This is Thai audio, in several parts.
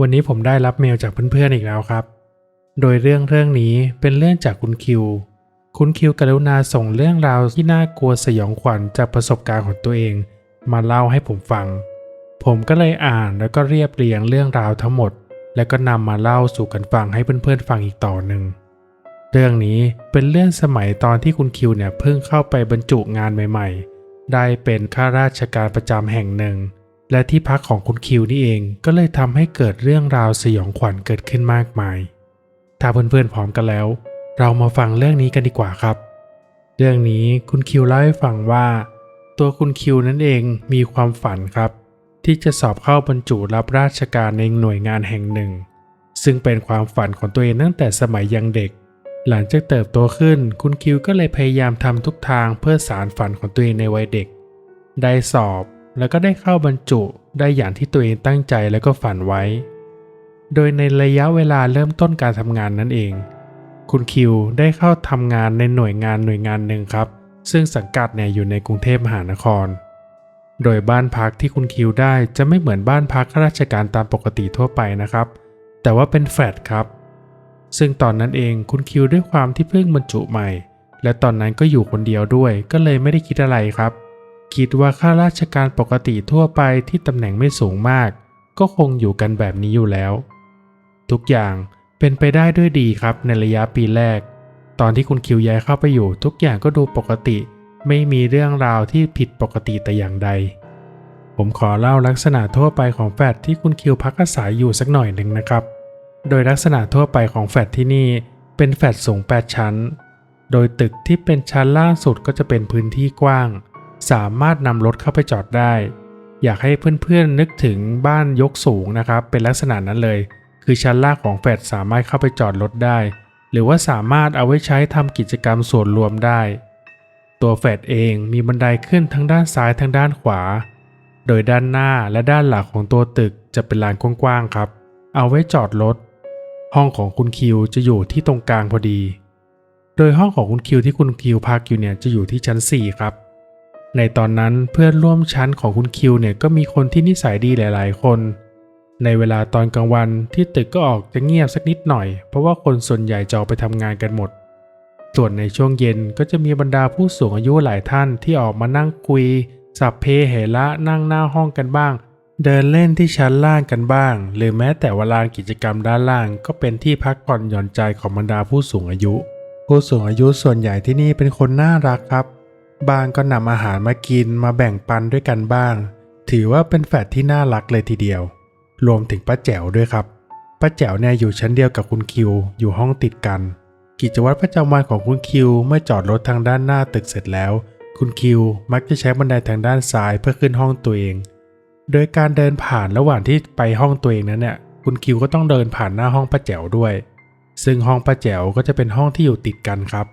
วันนี้ผมได้รับเมลจากเพื่อนๆอีกแล้วครับ โดยเรื่องเรื่องนี้เป็นเรื่องจากคุณคิว คุณคิวกรุณาส่งเรื่องราวที่น่ากลัวสยองขวัญจากประสบการณ์ของตัวเอง มาเล่าให้ผมฟัง ผมก็เลยอ่านแล้วก็เรียบเรียงเรื่องราวทั้งหมด แล้วก็นำมาเล่าสู่กันฟังให้เพื่อนๆฟังอีกต่อหนึ่ง เรื่องนี้เป็นเรื่องสมัยตอนที่คุณคิวเนี่ยเพิ่งเข้าไปบรรจุงานใหม่ ๆ ได้เป็นข้าราชการประจำแห่งหนึ่ง และที่พักของคุณคิวนี่เองก็เลยทำให้เกิดเรื่องราวสยองขวัญเกิดขึ้นมากมาย ถ้าเพื่อนๆพร้อมกันแล้ว เรามาฟังเรื่องนี้กันดีกว่าครับ เรื่องนี้คุณคิวเล่าให้ฟังว่า ตัวคุณคิวนั่นเองมีความฝันครับ ที่จะสอบเข้าบรรจุรับราชการในหน่วยงานแห่งหนึ่ง ซึ่งเป็นความฝันของตัวเองตั้งแต่สมัยยังเด็ก หลังจากเติบโตขึ้น คุณคิวก็เลยพยายามทำทุกทางเพื่อสารฝันของตัวเองในวัยเด็ก ได้สอบ แล้วก็ได้เข้าบรรจุได้อย่างที่ตัวเองตั้งใจแล้วก็ฝันไว้ โดยในระยะเวลาเริ่มต้นการทำงานนั่นเอง คุณคิวได้เข้าทำงานในหน่วยงานหน่วยงานหนึ่งครับ ซึ่งสังกัดเนี่ยอยู่ในกรุงเทพมหานคร โดยบ้านพักที่คุณคิวได้จะไม่เหมือนบ้านพักข้าราชการตามปกติทั่วไปนะครับ แต่ว่าเป็นแฟลตครับ ซึ่งตอนนั้นเองคุณคิวด้วยความที่เพิ่งบรรจุใหม่ และตอนนั้นก็อยู่คนเดียวด้วย ก็เลยไม่ได้คิดอะไรครับ คิดว่าข้าราชการปกติทั่วไปที่ตำแหน่งไม่สูงมาก ก็คงอยู่กันแบบนี้อยู่แล้ว ทุกอย่างเป็นไปได้ด้วยดีครับในระยะปีแรก ตอนที่คุณคิวย้ายเข้าไปอยู่ ทุกอย่างก็ดูปกติ ไม่มีเรื่องราวที่ผิดปกติแต่อย่างใด ผมขอเล่าลักษณะทั่วไปของแฟลตที่คุณคิวพักอาศัยอยู่สักหน่อยหนึ่งนะครับ โดยลักษณะทั่วไปของแฟลตที่นี่เป็นแฟลตสูง 8 ชั้น โดยตึกที่เป็นชั้นล่างสุดก็จะเป็นพื้นที่กว้าง สามารถนำรถเข้าไปจอดได้ อยากให้เพื่อนๆนึกถึงบ้านยกสูงนะครับ เป็นลักษณะนั้นเลย คือชั้นล่างของแฟลตสามารถเข้าไปจอดรถได้ หรือว่าสามารถเอาไว้ใช้ทำกิจกรรมส่วนรวมได้ ตัวแฟลตเองมีบันไดขึ้นทั้งด้านซ้ายทั้งด้านขวา โดยด้านหน้าและด้านหลังของตัวตึกจะเป็นลานกว้างๆครับ เอาไว้จอดรถห้องของคุณคิวจะอยู่ที่ตรงกลางพอดี โดยห้องของคุณคิวที่คุณคิวพักอยู่เนี่ยจะอยู่ที่ชั้น 4 ครับ ในตอนนั้นเพื่อนร่วมชั้นของคุณคิวเนี่ยก็มีคนที่นิสัยดีหลาย ๆ คน ในเวลาตอนกลางวันที่ตึกก็ออกจะเงียบสักนิดหน่อย เพราะว่าคนส่วนใหญ่จะออกไปทำงานกันหมด ส่วนในช่วงเย็นก็จะมีบรรดาผู้สูงอายุหลายท่านที่ออกมานั่งคุย สับเพเหระนั่งหน้าห้องกันบ้าง เดินเล่นที่ชั้นล่างกันบ้าง หรือแม้แต่วลานกิจกรรมด้านล่าง ก็เป็นที่พักผ่อนหย่อนใจของบรรดาผู้สูงอายุ ผู้สูงอายุส่วนใหญ่ที่นี่เป็นคนน่ารักครับ บางก็นำอาหารมากินมาแบ่งปันด้วยกันบ้าง ถือว่าเป็นแฟดที่น่ารักเลยทีเดียว รวมถึงป้าแจ๋วด้วยครับป้าแจ๋วเนี่ยอยู่ชั้นเดียวกับคุณคิว อยู่ห้องติดกัน กิจวัตรประจำวันของคุณคิวเมื่อจอดรถทางด้านหน้าตึกเสร็จแล้ว คุณคิวมักจะใช้บันไดทางด้านซ้ายเพื่อขึ้นห้องตัวเอง โดยการเดินผ่านระหว่างที่ไปห้องตัวเองนั้นเนี่ยคุณคิวก็ต้องเดินผ่านหน้าห้องป้าแจ๋วด้วย ซึ่งห้องป้าแจ๋วก็จะเป็นห้องที่อยู่ติดกันครับ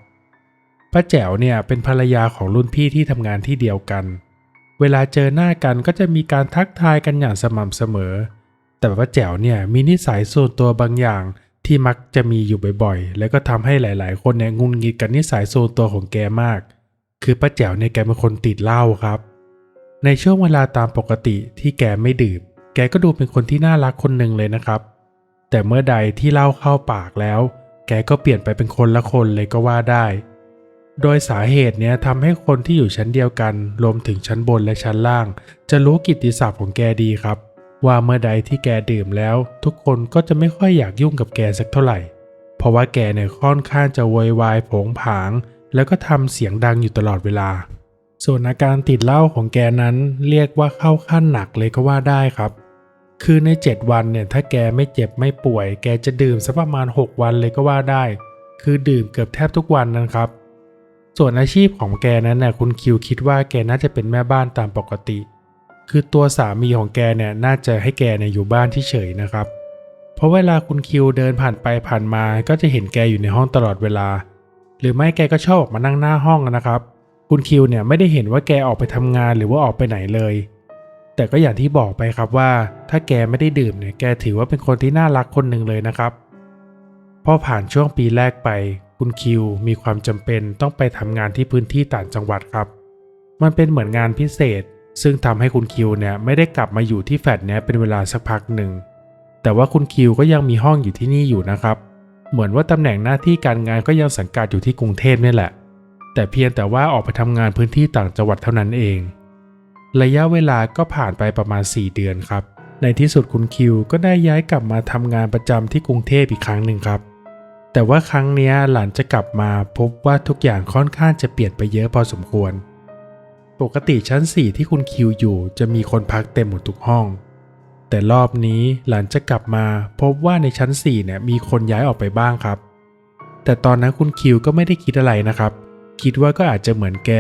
ป้าแจ๋วเนี่ยเป็นภรรยาของรุ่นพี่ที่ทำงานที่เดียวกัน เวลาเจอหน้ากันก็จะมีการทักทายกันอย่างสม่ำเสมอ แต่ป้าแจ๋วเนี่ยมีนิสัยส่วนตัวบางอย่างที่มักจะมีอยู่บ่อยๆ แล้วก็ทำให้หลายๆ คนเนี่ยงุนงิดกับนิสัยส่วนตัวของแกมาก คือป้าแจ๋วเนี่ยแกเป็นคนติดเหล้าครับ ในช่วงเวลาตามปกติที่แกไม่ดื่ม แกก็ดูเป็นคนที่น่ารักคนหนึ่งเลยนะครับ แต่เมื่อใดที่เหล้าเข้าปากแล้ว แกก็เปลี่ยนไปเป็นคนละคนเลยก็ว่าได้ โดยสาเหตุเนี้ยทำให้คนที่อยู่ชั้นเดียวกันรวมถึงชั้นบนและชั้นล่าง จะรู้กิตติศัพท์ของแกดีครับ ว่าเมื่อใดที่แกดื่มแล้ว ทุกคนก็จะไม่ค่อยอยากยุ่งกับแกสักเท่าไหร่ เพราะว่าแกเนี่ยค่อนข้างจะโวยวายผงผาง แล้วก็ทำเสียงดังอยู่ตลอดเวลา ส่วนอาการติดเหล้าของแกนั้นเรียกว่าเข้าขั้นหนักเลยก็ว่าได้ครับ คือใน 7 วันเนี่ยถ้าแกไม่เจ็บไม่ป่วย แกจะดื่มสักประมาณ 6 วันเลยก็ว่าได้ คือดื่มเกือบแทบทุกวันนะครับ ส่วนอาชีพของแกนั้นน่ะคุณคิวคิดว่าแกน่าจะเป็นแม่บ้านตามปกติ คือตัวสามีของแกเนี่ยน่าจะให้แกเนี่ยอยู่บ้านที่เฉยนะครับ เพราะเวลาคุณคิวเดินผ่านไปผ่านมาก็จะเห็นแกอยู่ในห้องตลอดเวลา หรือไม่แกก็ชอบออกมานั่งหน้าห้องนะครับ คุณคิวเนี่ยไม่ได้เห็นว่าแกออกไปทำงานหรือว่าออกไปไหนเลย แต่ก็อย่างที่บอกไปครับว่า ถ้าแกไม่ได้ดื่มเนี่ยแกถือว่าเป็นคนที่น่ารักคนหนึ่งเลยนะครับพอผ่านช่วงปีแรกไป คุณคิวมีความจำเป็นต้องไปทำงานที่พื้นที่ต่างจังหวัดครับ มันเป็นเหมือนงานพิเศษ ซึ่งทำให้คุณคิวเนี่ยไม่ได้กลับมาอยู่ที่แฟลตเนี้ยเป็นเวลาสักพักหนึ่ง แต่ว่าคุณคิวก็ยังมีห้องอยู่ที่นี่อยู่นะครับ เหมือนว่าตำแหน่งหน้าที่การงานก็ยังสังกัดอยู่ที่กรุงเทพนี่แหละ แต่เพียงแต่ว่าออกไปทำงานพื้นที่ต่างจังหวัดเท่านั้นเอง ระยะเวลาก็ผ่านไปประมาณ 4 เดือนครับ ในที่สุดคุณคิวก็ได้ย้ายกลับมาทำงานประจำที่กรุงเทพอีกครั้งหนึ่งครับ แต่ว่าครั้งนี้หลังจะกลับมาพบว่าทุกอย่างค่อนข้างจะเปลี่ยนไปเยอะพอสมควร ปกติชั้น 4 ที่คุณคิวอยู่จะมีคนพักเต็มหมดทุกห้อง แต่รอบนี้หลังจะกลับมาพบว่าในชั้น 4 เนี่ยมีคนย้ายออกไปบ้างครับ แต่ตอนนั้นคุณคิวก็ไม่ได้คิดอะไรนะครับ คิดว่าก็อาจจะเหมือนแก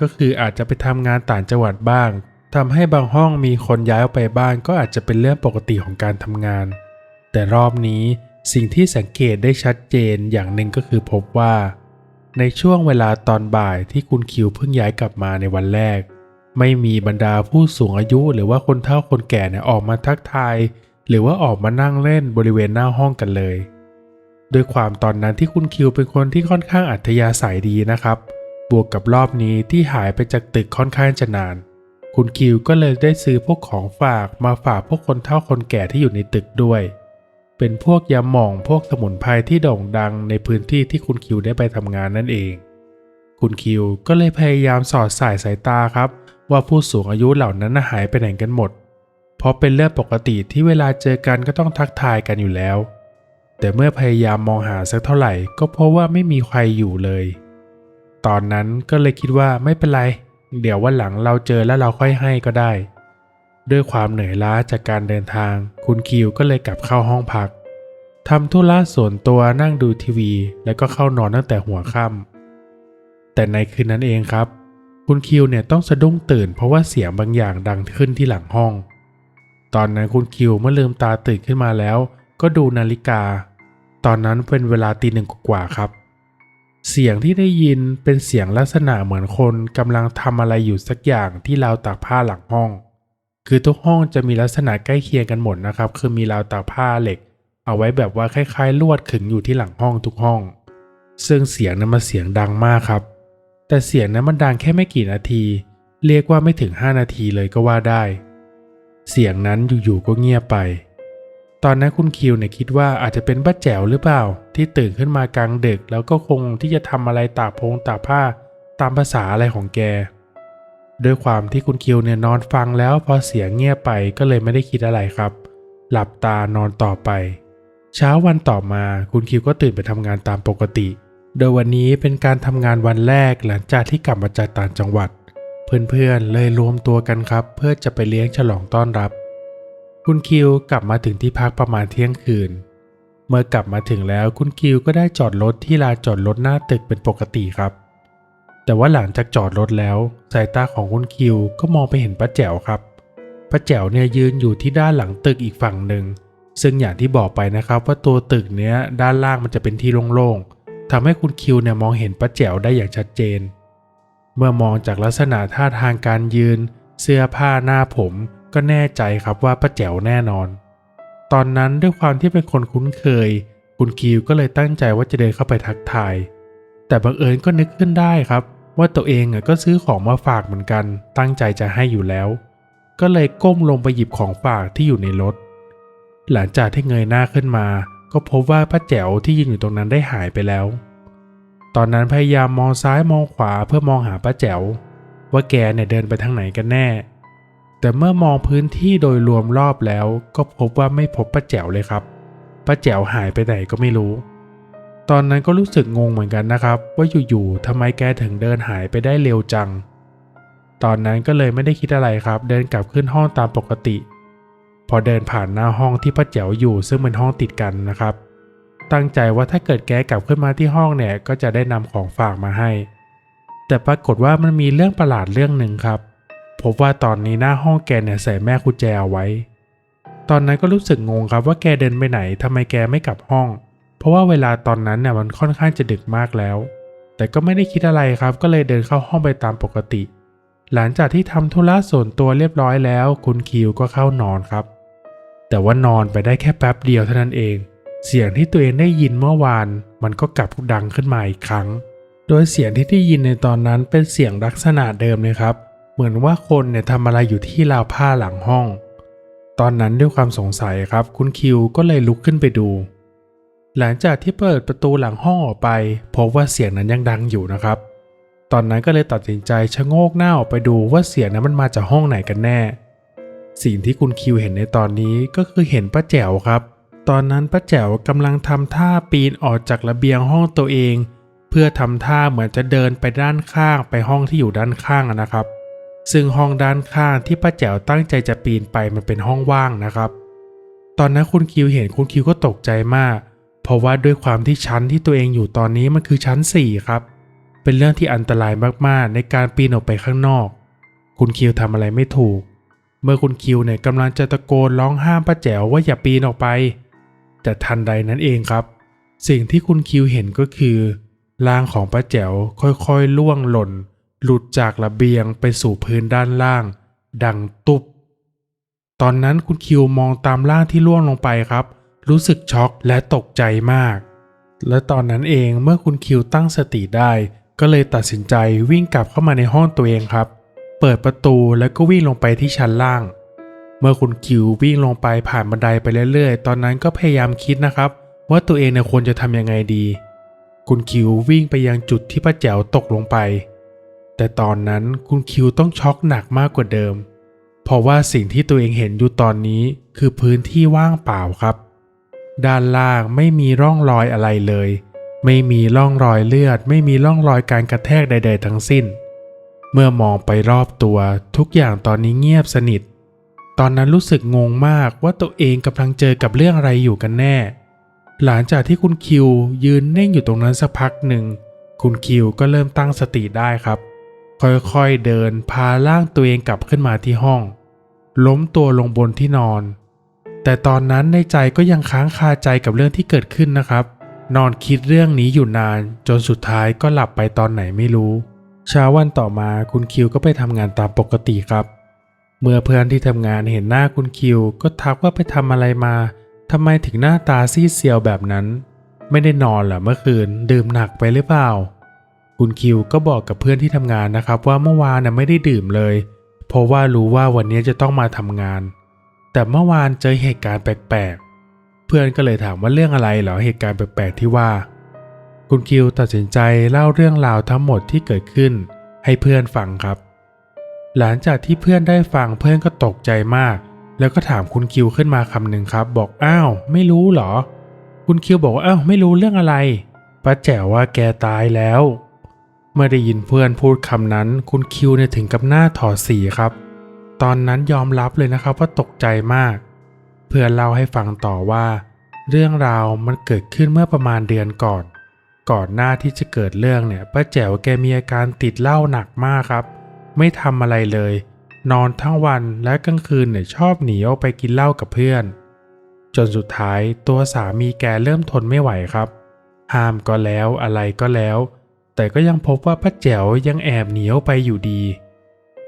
ก็คืออาจจะไปทำงานต่างจังหวัดบ้างทำให้บางห้องมีคนย้ายออกไปบ้างก็อาจจะเป็นเรื่องปกติของการทำงาน แต่รอบนี้ สิ่งที่สังเกตได้ชัดเจนอย่างหนึ่งก็คือพบว่า ในช่วงเวลาตอนบ่ายที่คุณคิวเพิ่งย้ายกลับมาในวันแรก ไม่มีบรรดาผู้สูงอายุหรือว่าคนเฒ่าคนแก่เนี่ยออกมาทักทาย หรือว่าออกมานั่งเล่นบริเวณหน้าห้องกันเลยด้วยความตอนนั้นที่คุณคิวเป็นคนที่ค่อนข้างอัธยาศัยดีนะครับ บวกกับรอบนี้ที่หายไปจากตึกค่อนข้างจะนาน คุณคิวก็เลยได้ซื้อพวกของฝากมาฝากพวกคนเฒ่าคนแก่ที่อยู่ในตึกด้วย เป็นพวกยาหม่องพวกสมุนไพรที่โด่งดังในพื้นที่ที่คุณคิวได้ไปทำงานนั่นเอง คุณคิวก็เลยพยายามสอดสายสายตาครับ ว่าผู้สูงอายุเหล่านั้นหายไปไหนกันหมด เพราะเป็นเรื่องปกติที่เวลาเจอกันก็ต้องทักทายกันอยู่แล้ว แต่เมื่อพยายามมองหาสักเท่าไหร่ ก็พบว่าไม่มีใครอยู่เลย ตอนนั้นก็เลยคิดว่าไม่เป็นไร เดี๋ยววันหลังเราเจอแล้วเราค่อยให้ก็ได้ ด้วยความเหนื่อยล้าจากการเดินทาง คุณคิวก็เลยกลับเข้าห้องพักทำธุระส่วนตัวนั่งดูทีวี แล้วก็เข้านอนตั้งแต่หัวค่ำแต่ในคืนนั้นเองครับ คุณคิวเนี่ยต้องสะดุ้งตื่นเพราะว่าเสียงบางอย่างดังขึ้นที่หลังห้อง ตอนนั้นคุณคิวเมื่อลืมตาตื่นขึ้นมาแล้ว ก็ดูนาฬิกา ตอนนั้นเป็นเวลาตีหนึ่งกว่าครับ เสียงที่ได้ยินเป็นเสียงลักษณะเหมือนคนกำลังทำอะไรอยู่สักอย่างที่ราวตากผ้าหลังห้อง คือทุกห้องจะมีลักษณะใกล้เคียงกันหมดนะครับ คือมีราวตากผ้าเหล็ก เอาไว้แบบว่าคล้ายๆ ลวดขึงอยู่ที่หลังห้องทุกห้อง ซึ่งเสียงนั้นมันเสียงดังมากครับ แต่เสียงนั้นมันดังแค่ไม่กี่นาที เรียกว่าไม่ถึง 5 นาทีเลยก็ว่าได้ เสียงนั้นอยู่ๆก็เงียบไป ตอนนั้นคุณคิวเนี่ยคิดว่าอาจจะเป็นป้าแจ๋วหรือเปล่า ที่ตื่นขึ้นมากลางดึก แล้วก็คงที่จะทำอะไรตากพงตากผ้า ตามภาษาอะไรของแก ด้วยความที่คุณคิวเนี่ยนอนฟังแล้วพอเสียงเงียบไปก็เลยไม่ได้คิดอะไรครับ หลับตานอนต่อไป เช้าวันต่อมาคุณคิวก็ตื่นไปทำงานตามปกติ โดยวันนี้เป็นการทำงานวันแรกหลังจากที่กลับมาจากต่างจังหวัด เพื่อนๆเลยรวมตัวกันครับ เพื่อจะไปเลี้ยงฉลองต้อนรับ คุณคิวกลับมาถึงที่พักประมาณเที่ยงคืน เมื่อกลับมาถึงแล้วคุณคิวก็ได้จอดรถที่ลานจอดรถหน้าตึกเป็นปกติครับ แต่ว่าหลังจากจอดรถแล้ว สายตาของคุณคิวก็มองไปเห็นป้าแจ๋วครับป้าแจ๋วเนี่ยยืนอยู่ที่ด้านหลังตึกอีกฝั่งหนึ่ง ซึ่งอย่างที่บอกไปนะครับว่าตัวตึกเนี้ยด้านล่างมันจะเป็นที่โล่งๆทำให้คุณคิวเนี่ยมองเห็นป้าแจ๋วได้อย่างชัดเจน เมื่อมองจากลักษณะท่าทางการยืน เสื้อผ้าหน้าผมก็แน่ใจครับว่าป้าแจ๋วแน่นอน ตอนนั้นด้วยความที่เป็นคนคุ้นเคย คุณคิวก็เลยตั้งใจว่าจะเดินเข้าไปทักทาย แต่บังเอิญก็นึกขึ้นได้ครับ ว่าตัวเองก็ซื้อของมาฝากเหมือนกัน ตั้งใจจะให้อยู่แล้ว ก็เลยก้มลงไปหยิบของฝากที่อยู่ในรถ หลังจากที่เงยหน้าขึ้นมา ก็พบว่าป้าแจ๋วที่ยืนอยู่ตรงนั้นได้หายไปแล้ว ตอนนั้นพยายามมองซ้ายมองขวาเพื่อมองหาป้าแจ๋ว ว่าแกเนี่ยเดินไปทางไหนกันแน่ แต่เมื่อมองพื้นที่โดยรวมรอบแล้ว ก็พบว่าไม่พบป้าแจ๋วเลยครับป้าแจ๋วหายไปไหนก็ไม่รู้ ตอนนั้นก็รู้สึกงงเหมือนกันนะครับ ว่าอยู่ๆทำไมแกถึงเดินหายไปได้เร็วจัง ตอนนั้นก็เลยไม่ได้คิดอะไรครับ เดินกลับขึ้นห้องตามปกติ พอเดินผ่านหน้าห้องที่ป้าแจ๋วอยู่ซึ่งเป็นห้องติดกันนะครับ ตั้งใจว่าถ้าเกิดแกกลับขึ้นมาที่ห้องเนี่ยก็จะได้นำของฝากมาให้ แต่ปรากฏว่ามันมีเรื่องประหลาดเรื่องหนึ่งครับพบว่าตอนนี้หน้าห้องแกเนี่ยใส่แม่กุญแจเอาไว้ ตอนนั้นก็รู้สึกงงครับว่าแกเดินไปไหนทำไมแกไม่กลับห้อง เพราะว่าเวลาตอนนั้นเนี่ยมันค่อนข้างจะดึกมากแล้ว แต่ก็ไม่ได้คิดอะไรครับ ก็เลยเดินเข้าห้องไปตามปกติ หลังจากที่ทำธุระส่วนตัวเรียบร้อยแล้ว คุณคิวก็เข้านอนครับ แต่ว่านอนไปได้แค่แป๊บเดียวเท่านั้นเอง เสียงที่ตัวเองได้ยินเมื่อวาน มันก็กลับดังขึ้นมาอีกครั้ง โดยเสียงที่ได้ยินในตอนนั้นเป็นเสียงลักษณะเดิมเลยครับ เหมือนว่าคนเนี่ยทำอะไรอยู่ที่ราวผ้าหลังห้อง ตอนนั้นด้วยความสงสัยครับ คุณคิวก็เลยลุกขึ้นไปดู หลังจากที่เปิดประตูหลังห้องออกไปพบว่าเสียงนั้นยังดังอยู่นะครับ ตอนนั้นก็เลยตัดสินใจชะโงกหน้าออกไปดูว่าเสียงนั้นมันมาจากห้องไหนกันแน่ สิ่งที่คุณคิวเห็นในตอนนี้ก็คือเห็นป้าแจ๋วครับ ตอนนั้นป้าแจ๋วกำลังทำท่าปีนออกจากระเบียงห้องตัวเอง เพื่อทำท่าเหมือนจะเดินไปด้านข้างไปห้องที่อยู่ด้านข้างนะครับ ซึ่งห้องด้านข้างที่ป้าแจ๋วตั้งใจจะปีนไปมันเป็นห้องว่างนะครับ ตอนนั้นคุณคิวเห็นคุณคิวก็ตกใจมาก เพราะว่าด้วยความที่ชั้นที่ตัวเองอยู่ตอนนี้มันคือชั้น 4 ครับ เป็นเรื่องที่อันตรายมากๆ ในการปีนออกไปข้างนอก คุณคิวทำอะไรไม่ถูก เมื่อคุณคิวเนี่ยกำลังจะตะโกนร้องห้ามป้าแจ๋วว่าอย่าปีนออกไป แต่ทันใดนั้นเองครับ สิ่งที่คุณคิวเห็นก็คือร่างของป้าแจ๋วค่อยๆล่วงหล่น หลุดจากระเบียงไปสู่พื้นด้านล่าง ดังตุบตอนนั้นคุณคิวมองตามร่างที่ล่วงลงไปครับ รู้สึกช็อกและตกใจมาก และตอนนั้นเองเมื่อคุณคิวตั้งสติได้ ก็เลยตัดสินใจวิ่งกลับเข้ามาในห้องตัวเองครับ เปิดประตูแล้วก็วิ่งลงไปที่ชั้นล่าง เมื่อคุณคิววิ่งลงไปผ่านบันไดไปเรื่อยๆ ตอนนั้นก็พยายามคิดนะครับ ว่าตัวเองเนี่ยควรจะทำยังไงดี คุณคิววิ่งไปยังจุดที่ป้าแจ๋วตกลงไป แต่ตอนนั้นคุณคิวต้องช็อกหนักมากกว่าเดิม เพราะว่าสิ่งที่ตัวเองเห็นอยู่ตอนนี้คือพื้นที่ว่างเปล่าครับ ด้านล่างไม่มีร่องรอยอะไรเลย ไม่มีร่องรอยเลือด ไม่มีร่องรอยการกระแทกใด ๆ ทั้งสิ้น เมื่อมองไปรอบตัวทุกอย่างตอนนี้เงียบสนิท ตอนนั้นรู้สึกงงมากว่าตัวเองกำลังเจอกับเรื่องอะไรอยู่กันแน่ หลังจากที่คุณคิวยืนนิ่งอยู่ตรงนั้นสักพักหนึ่ง คุณคิวก็เริ่มตั้งสติได้ครับ ค่อยๆเดินพาร่างตัวเองกลับขึ้นมาที่ห้อง ล้มตัวลงบนที่นอน แต่ตอนนั้นในใจก็ยังค้างคาใจกับเรื่องที่เกิดขึ้นนะครับ นอนคิดเรื่องนี้อยู่นาน จนสุดท้ายก็หลับไปตอนไหนไม่รู้ เช้าวันต่อมาคุณคิวก็ไปทำงานตามปกติครับ เมื่อเพื่อนที่ทำงานเห็นหน้าคุณคิว ก็ทักว่าไปทำอะไรมาทำไมถึงหน้าตาซีดเซียวแบบนั้น ไม่ได้นอนเหรอเมื่อคืน ดื่มหนักไปหรือเปล่า คุณคิวก็บอกกับเพื่อนที่ทำงานนะครับ ว่าเมื่อวานน่ะไม่ได้ดื่มเลย เพราะว่ารู้ว่าวันนี้จะต้องมาทำงาน แต่เมื่อวานเจอเหตุการณ์แปลกๆ เพื่อนก็เลยถามว่าเรื่องอะไรเหรอเหตุการณ์แปลกๆที่ว่า คุณคิวตัดสินใจเล่าเรื่องราวทั้งหมดที่เกิดขึ้น ให้เพื่อนฟังครับ หลังจากที่เพื่อนได้ฟังเพื่อนก็ตกใจมาก แล้วก็ถามคุณคิวขึ้นมาคำหนึ่งครับ บอกอ้าว ไม่รู้เหรอ คุณคิวบอกว่าอ้าวไม่รู้เรื่องอะไรป้าแจ๋วว่าแกตายแล้ว เมื่อได้ยินเพื่อนพูดคำนั้น คุณคิวเนี่ยถึงกับหน้าถอดสีครับ ตอนนั้นยอมรับเลยนะครับว่าตกใจมาก เพื่อนเล่าให้ฟังต่อว่า เรื่องราวมันเกิดขึ้นเมื่อประมาณเดือนก่อน ก่อนหน้าที่จะเกิดเรื่องเนี่ยป้าแจ๋วแกมีอาการติดเหล้าหนักมากครับ ไม่ทำอะไรเลย นอนทั้งวันและกลางคืนเนี่ยชอบหนีออกไปกินเหล้ากับเพื่อน จนสุดท้ายตัวสามีแกเริ่มทนไม่ไหวครับ ห้ามก็แล้วอะไรก็แล้ว แต่ก็ยังพบว่าป้าแจ๋วยังแอบหนีออกไปอยู่ดี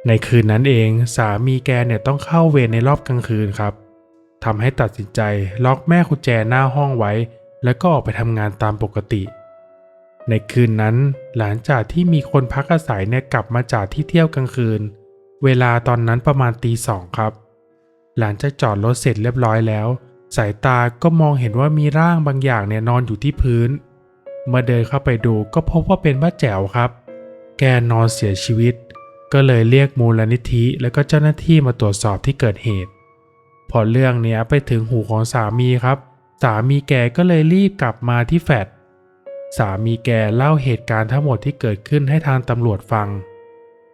ในคืนนั้นเองสามีแกเนี่ยต้องเข้าเวรในรอบกลางคืนครับทำให้ตัดสินใจล็อกแม่กุญแจหน้าห้องไว้ แล้วก็ออกไปทำงานตามปกติ ในคืนนั้นหลังจากที่มีคนพักอาศัยเนี่ยกลับมาจากที่เที่ยวกลางคืน เวลาตอนนั้นประมาณตีสองครับ หลังจากจอดรถเสร็จเรียบร้อยแล้ว สายตาก็มองเห็นว่ามีร่างบางอย่างเนี่ยนอนอยู่ที่พื้น เมื่อเดินเข้าไปดูก็พบว่าเป็นป้าแจ๋วครับ แกนอนเสียชีวิต ก็เลยเรียกมูลนิธิแล้วก็เจ้าหน้าที่มาตรวจสอบที่เกิดเหตุ พอเรื่องเนี้ยไปถึงหูของสามีครับ สามีแกก็เลยรีบกลับมาที่แฟลตสามีแกเล่าเหตุการณ์ทั้งหมดที่เกิดขึ้นให้ทางตำรวจฟัง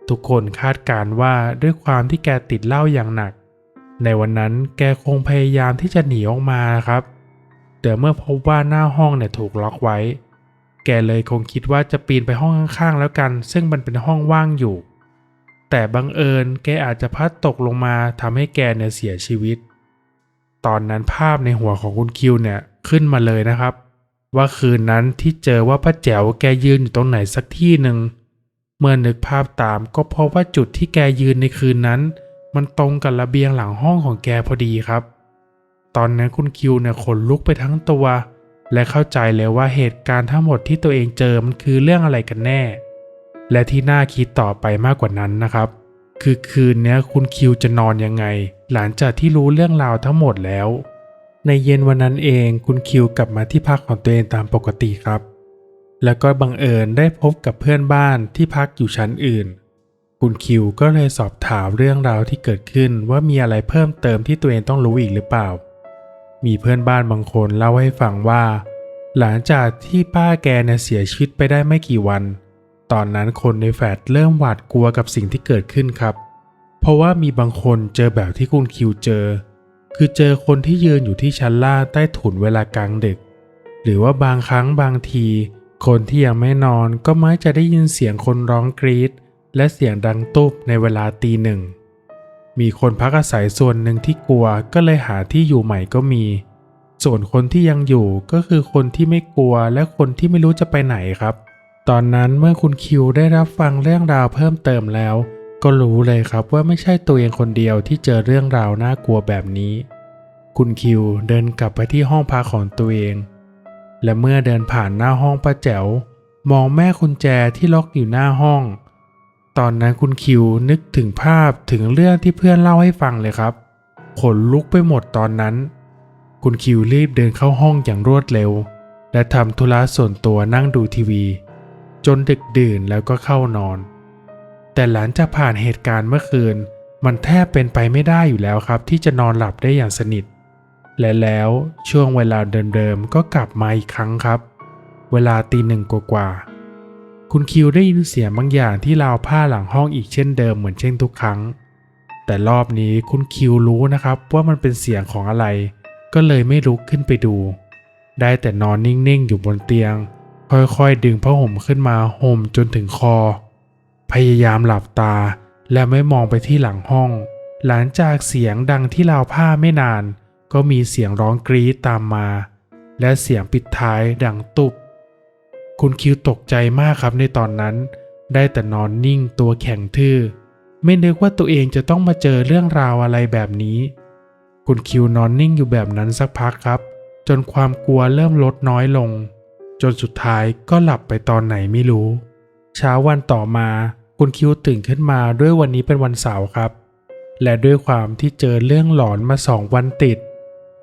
ทุกคนคาดการณ์ว่าด้วยความที่แกติดเหล้าอย่างหนัก ในวันนั้นแกคงพยายามที่จะหนีออกมาครับ แต่เมื่อพบว่าหน้าห้องเนี่ยถูกล็อกไว้ แกเลยคงคิดว่าจะปีนไปห้องข้างๆแล้วกัน ซึ่งมันเป็นห้องว่างอยู่ แต่บังเอิญแกอาจจะพัดตกลงมาทำให้แกเนี่ยเสียชีวิต ตอนนั้นภาพในหัวของคุณคิวเนี่ยขึ้นมาเลยนะครับ ว่าคืนนั้นที่เจอว่าป้าแจ๋วแกยืนอยู่ตรงไหนสักที่หนึ่งเมื่อนึกภาพตามก็พบว่าจุดที่แกยืนในคืนนั้น มันตรงกับระเบียงหลังห้องของแกพอดีครับ ตอนนั้นคุณคิวเนี่ยขนลุกไปทั้งตัว และเข้าใจเลยว่าเหตุการณ์ทั้งหมดที่ตัวเองเจอมันคือเรื่องอะไรกันแน่ และที่น่าคิดต่อไปมากกว่านั้นนะครับ คือคืนนี้คุณคิวจะนอนยังไง หลังจากที่รู้เรื่องราวทั้งหมดแล้ว ในเย็นวันนั้นเองคุณคิวกลับมาที่พักของตัวเองตามปกติครับ แล้วก็บังเอิญได้พบกับเพื่อนบ้านที่พักอยู่ชั้นอื่น คุณคิวก็เลยสอบถามเรื่องราวที่เกิดขึ้นว่ามีอะไรเพิ่มเติมที่ตัวเองต้องรู้อีกหรือเปล่า มีเพื่อนบ้านบางคนเล่าให้ฟังว่า หลังจากที่ป้าแกเนี่ยเสียชีวิตไปได้ไม่กี่วัน ตอนนั้นคนในแฟลตเริ่มหวาดกลัวกับสิ่งที่เกิดขึ้นครับ เพราะว่ามีบางคนเจอแบบที่คุณคิวเจอ คือเจอคนที่ยืนอยู่ที่ชั้นล่างใต้ถุนเวลากลางดึก หรือว่าบางครั้งบางที คนที่ยังไม่นอนก็มักจะได้ยินเสียงคนร้องกรีดและเสียงดังตุบในเวลาตีหนึ่ง มีคนพักอาศัยส่วนหนึ่งที่กลัวก็เลยหาที่อยู่ใหม่ก็มี ส่วนคนที่ยังอยู่ก็คือคนที่ไม่กลัวและคนที่ไม่รู้จะไปไหนครับ ตอนนั้นเมื่อคุณคิวได้รับฟังเรื่องราวเพิ่มเติมแล้ว ก็รู้เลยครับว่าไม่ใช่ตัวเองคนเดียวที่เจอเรื่องราวน่ากลัวแบบนี้ คุณคิวเดินกลับไปที่ห้องพักของตัวเอง และเมื่อเดินผ่านหน้าห้องป้าแจ๋วมองแม่กุญแจที่ล็อกอยู่หน้าห้อง ตอนนั้นคุณคิวนึกถึงภาพถึงเรื่องที่เพื่อนเล่าให้ฟังเลยครับขนลุกไปหมดตอนนั้น คุณคิวรีบเดินเข้าห้องอย่างรวดเร็ว และทำธุระส่วนตัวนั่งดูทีวี จนดึกดื่นแล้วก็เข้านอน แต่หลังจากผ่านเหตุการณ์เมื่อคืน มันแทบเป็นไปไม่ได้อยู่แล้วครับ ที่จะนอนหลับได้อย่างสนิท และแล้วช่วงเวลาเดิมๆก็กลับมาอีกครั้งครับ เวลาตีหนึ่งกว่าๆคุณคิวได้ยินเสียงบางอย่างที่ราวผ้าหลังห้องอีกเช่นเดิมเหมือนเช่นทุกครั้ง แต่รอบนี้คุณคิวรู้นะครับว่ามันเป็นเสียงของอะไร ก็เลยไม่ลุกขึ้นไปดู ได้แต่นอนนิ่งๆอยู่บนเตียง ค่อยๆดึงผ้าห่มขึ้นมาห่มจนถึงคอ พยายามหลับตาและไม่มองไปที่หลังห้อง หลังจากเสียงดังที่ราวผ้าไม่นาน ก็มีเสียงร้องกรี๊ดตามมา และเสียงปิดท้ายดังตุบ คุณคิวตกใจมากครับในตอนนั้น ได้แต่นอนนิ่งตัวแข็งทื่อ ไม่นึกว่าตัวเองจะต้องมาเจอเรื่องราวอะไรแบบนี้ คุณคิวนอนนิ่งอยู่แบบนั้นสักพักครับ จนความกลัวเริ่มลดน้อยลง จนสุดท้ายก็หลับไปตอนไหนไม่รู้ เช้าวันต่อมาคุณคิวตื่นขึ้นมาด้วยวันนี้เป็นวันเสาร์ครับ และด้วยความที่เจอเรื่องหลอนมาสองวันติด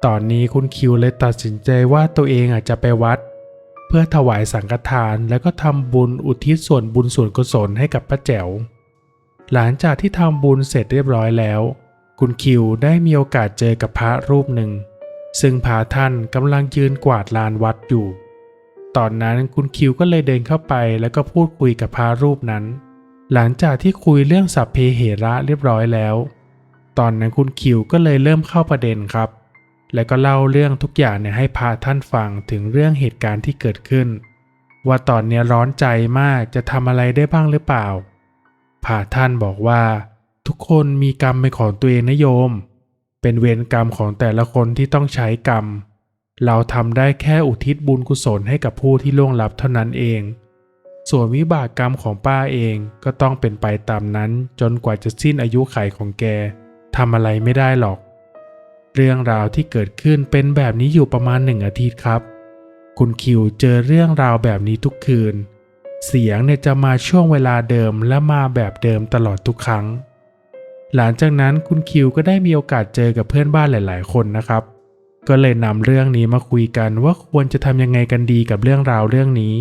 ตอนนี้คุณคิวเลยตัดสินใจว่าตัวเองอาจจะไปวัด เพื่อถวายสังฆทานแล้วก็ทำบุญอุทิศส่วนบุญส่วนกุศลให้กับป้าแจ๋ว หลังจากที่ทำบุญเสร็จเรียบร้อยแล้ว คุณคิวได้มีโอกาสเจอกับพระรูปหนึ่ง ซึ่งพระท่านกำลังยืนกวาดลานวัดอยู่ ตอนนั้นคุณคิวก็เลยเดินเข้าไปแล้วก็พูดคุยกับพระรูปนั้น หลังจากที่คุยเรื่องสัพเพเหระเรียบร้อยแล้ว ตอนนั้นคุณคิวก็เลยเริ่มเข้าประเด็นครับ และก็เล่าเรื่องทุกอย่างเนี่ยให้พระท่านฟังถึงเรื่องเหตุการณ์ที่เกิดขึ้น ว่าตอนนี้ร้อนใจมากจะทำอะไรได้บ้างหรือเปล่าพระท่านบอกว่า ทุกคนมีกรรมเป็นของตัวเองนะโยม เป็นเวรกรรมของแต่ละคนที่ต้องใช้กรรมเเราทำได้แค่อุทิศบุญกุศลให้กับผู้ที่ล่วงลับเท่านั้นเอง ส่วนวิบากกรรมของป้าเองก็ต้องเป็นไปตามนั้นจนกว่าจะสิ้นอายุไขของแกทำอะไรไม่ได้หรอก เรื่องราวที่เกิดขึ้นเป็นแบบนี้อยู่ประมาณหนึ่งอาทิตย์ครับ คุณคิวเจอเรื่องราวแบบนี้ทุกคืน เสียงเนี่ยจะมาช่วงเวลาเดิมและมาแบบเดิมตลอดทุกครั้ง หลังจากนั้นคุณคิวก็ได้มีโอกาสเจอกับเพื่อนบ้านหลาย ๆ คนนะครับ ก็เลยนำเรื่องนี้มาคุยกันว่าควรจะทำยังไงกันดีกับเรื่องราวเรื่องนี้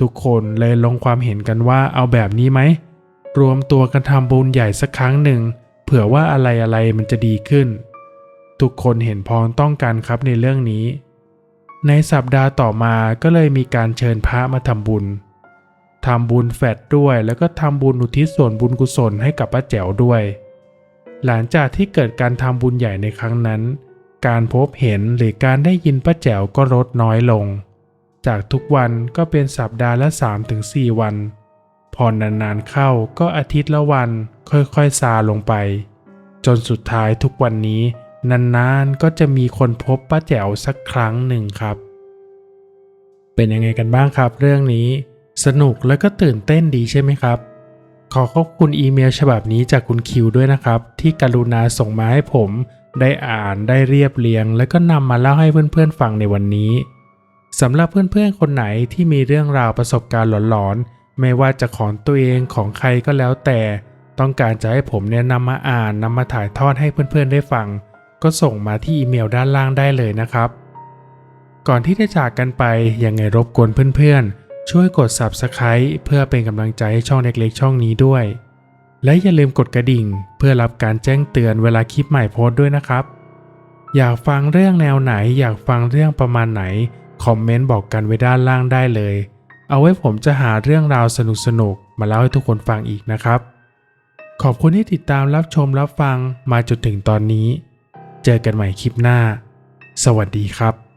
ทุกคนเลยลงความเห็นกันว่าเอาแบบนี้ไหม รวมตัวกันทำบุญใหญ่สักครั้งหนึ่ง เผื่อว่าอะไรอะไรมันจะดีขึ้น ทุกคนเห็นพ้องต้องกันครับในเรื่องนี้ ในสัปดาห์ต่อมาก็เลยมีการเชิญพระมาทำบุญทำบุญแฟดด้วยแล้วก็ทำบุญอุทิศส่วนบุญกุศลให้กับป้าแจ๋วด้วย หลังจากที่เกิดการทำบุญใหญ่ในครั้งนั้น การพบเห็นหรือการได้ยินป้าแจ๋วก็ลดน้อยลง จากทุกวันก็เป็นสัปดาห์ละ 3-4 วัน พอนานๆเข้าก็อาทิตย์ละวันค่อยๆซาลงไป จนสุดท้ายทุกวันนี้ นานๆก็จะมีคนพบป้าแจ๋วสักครั้งหนึ่งครับ เป็นยังไงกันบ้างครับ เรื่องนี้ สนุกและก็ตื่นเต้นดีใช่ไหมครับขอขอบคุณอีเมลฉบับนี้จากคุณคิวด้วยนะครับ ที่กรุณาส่งมาให้ผม ได้อ่านได้เรียบเรียง แล้วก็นำมาเล่าให้เพื่อนๆฟังในวันนี้สำหรับเพื่อนๆคนไหนที่มีเรื่องราวประสบการณ์หลอนๆ ไม่ว่าจะของตัวเองของใครก็แล้วแต่ ต้องการจะให้ผมเนี่ยนำมาอ่านนำมาถ่ายทอดให้เพื่อนๆได้ฟัง ก็ส่งมาที่อีเมลด้านล่างได้เลยนะครับ ก่อนที่จะจากกันไปยังไงรบกวนเพื่อนๆ ช่วยกด Subscribe เพื่อเป็นกำลังใจให้ช่องเล็กๆ ช่องนี้ด้วย และอย่าลืมกดกระดิ่ง เพื่อรับการแจ้งเตือนเวลาคลิปใหม่โพสต์ด้วยนะครับ อยากฟังเรื่องแนวไหน อยากฟังเรื่องประมาณไหน คอมเมนต์บอกกันไว้ด้านล่างได้เลย เอาไว้ผมจะหาเรื่องราวสนุกๆมาเล่าให้ทุกคนฟังอีกนะครับ ขอบคุณที่ติดตามรับชมรับฟังมาจนถึงตอนนี้ เจอกันใหม่คลิปหน้า สวัสดีครับ